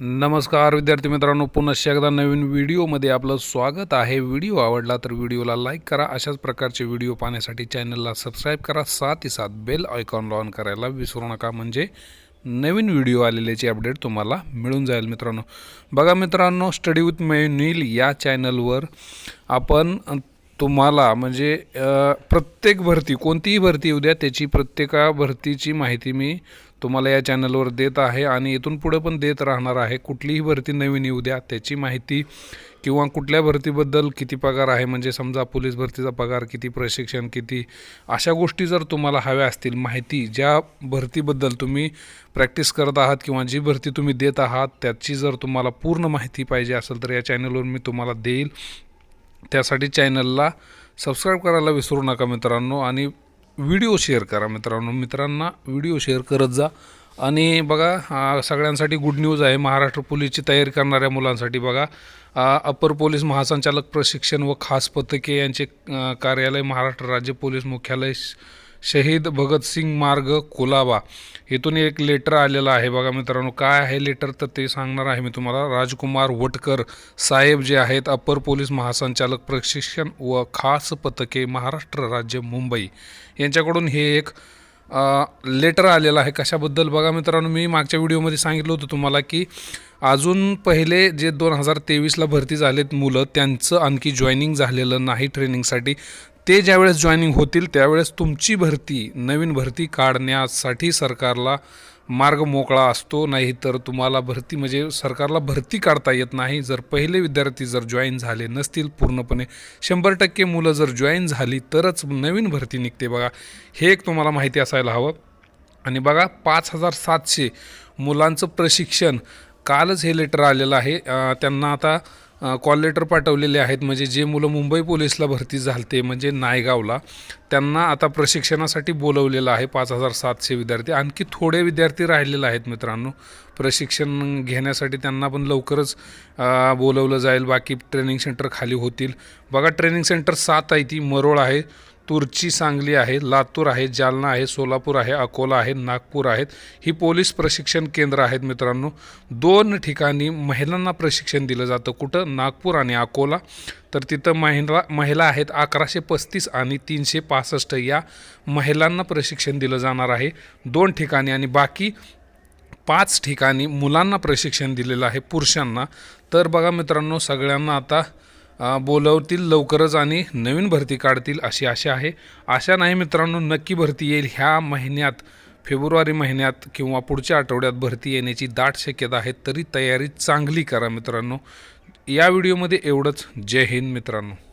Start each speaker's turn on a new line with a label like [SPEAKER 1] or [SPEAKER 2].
[SPEAKER 1] नमस्कार विद्यार्थी मित्रांनो पुनश्च एकदा नवीन व्हिडिओमध्ये आपलं स्वागत आहे. व्हिडिओ आवडला तर व्हिडिओला लाईक करा अशाच प्रकारचे व्हिडिओ पाहण्यासाठी चॅनलला सबस्क्राईब करा. साथ ही साथ बेल आयकॉन ऑन करायला विसरू नका. म्हणजे नवीन व्हिडिओ आलेल्याची अपडेट तुम्हाला मिळून जाईल मित्रांनो. बघा मित्रांनो स्टडी विथ मेनील या चॅनलवर आपण तुम्हाला म्हणजे प्रत्येक भरती कोणतीही भरती येऊ द्या त्याची प्रत्येका भरतीची माहिती मी तुम्हाला या चॅनलवर देत आहे आणि इथून पुढे पण देत राहणार आहे. कुठलीही भरती नवीन येऊ द्या. त्याची माहिती किंवा कुठल्या भरतीबद्दल किती पगार आहे? म्हणजे समजा पोलीस भरतीचा पगार किती प्रशिक्षण किती? अशा गोष्टी जर तुम्हाला हव्या असतील माहिती ज्या भरतीबद्दल तुम्ही प्रॅक्टिस करत आहात किंवा जी भरती तुम्ही देत आहात त्याची जर तुम्हाला पूर्ण माहिती पाहिजे असेल तर या चॅनलवर मी तुम्हाला देईल. त्यासाठी चॅनलला सबस्क्राईब करायला विसरू नका मित्रांनो आणि व्हिडिओ शेअर करा मित्रांनो. मित्रांना व्हिडिओ शेअर करत जा. आणि बघा सगळ्यांसाठी गुड न्यूज आहे. महाराष्ट्र पोलीसची तयारी करणाऱ्या मुलांसाठी बघा. अपर पोलीस महासंचालक प्रशिक्षण व खास पथके यांचे कार्यालय महाराष्ट्र राज्य पोलीस मुख्यालय श- शहीद भगतसिंग मार्ग कुलाबा. इथून एक लेटर आलेलं आहे. बघा मित्रांनो काय आहे लेटर तर ते सांगणार आहे मी तुम्हाला. राजकुमार वटकर साहेब जे आहेत अपर पोलीस महासंचालक प्रशिक्षण व खास पथके महाराष्ट्र राज्य मुंबई. यांच्याकडून हे एक लेटर आलेलं आहे. कशाबद्दल? बघा मित्रांनो मी मागच्या व्हिडिओमध्ये सांगितलं होतं तुम्हाला की अजून पहिले जे दोन हजार तेवीसला भरती झालेत मुलं त्यांचं आणखी जॉईनिंग झालेलं नाही ट्रेनिंगसाठी ते ज्यावेळेस जॉईनिंग होतील त्यावेळेस तुमची भरती नवीन भरती काढण्यासाठी सरकारला मार्ग मोकळा असतो. नाही तर तुम्हाला भरती म्हणजे सरकारला भरती काढता येत नाही. जर पहिले विद्यार्थी जर जॉईन झाले नसतील पूर्णपणे शंभर टक्के मुलं जर जॉईन झाली तरच नवीन भरती निघते बघा. हे एक तुम्हाला माहिती असायला हवं. आणि बघा पाच हजार सातशे मुलांचं प्रशिक्षण कालच हे लेटर आलेलं आहे. त्यांना आता कॉल लेटर पाठवलेले आहेत. म्हणजे जे मुलं मुंबई पोलीसला भरती झालते म्हणजे नायगावला त्यांना आता प्रशिक्षणासाठी बोलवलेलं आहे पाच हजार सातशे विद्यार्थी. आणखी थोडे विद्यार्थी राहिलेले आहेत मित्रांनो. प्रशिक्षण घेण्यासाठी त्यांना पण लवकरच बोलवलं जाईल. बाकी ट्रेनिंग सेंटर खाली होतील. बघा ट्रेनिंग सेंटर सात आहे ती मरोळ आहे. तुरची सांगली आहे लातूर आहे जालना आहे सोलापूर आहे अकोला आहे नागपूर आहेत. ही पोलीस प्रशिक्षण केंद्र आहेत मित्रांनो. दोन ठिकाणी महिलांना प्रशिक्षण दिलं जातं. कुठं? नागपूर आणि अकोला. तर तिथं महिला महिला आहेत अकराशे पस्तीस आणि तीनशे पासष्ट. या महिलांना प्रशिक्षण दिलं जाणार आहे दोन ठिकाणी. आणि बाकी पाच ठिकाणी मुलांना प्रशिक्षण दिलेलं आहे पुरुषांना. तर बघा मित्रांनो सगळ्यांना आता बोलवतील लवकरच आणि नवीन भरती काढतील अशी आशा आहे. आशा नाही मित्रांनो नक्की भरती येईल. ह्या महिन्यात फेब्रुवारी महिन्यात किंवा पुढच्या आठवड्यात भरती येण्याची दाट शक्यता आहे तरी तयारी चांगली करा मित्रांनो. या व्हिडिओमध्ये एवढंच. जय हिंद मित्रांनो.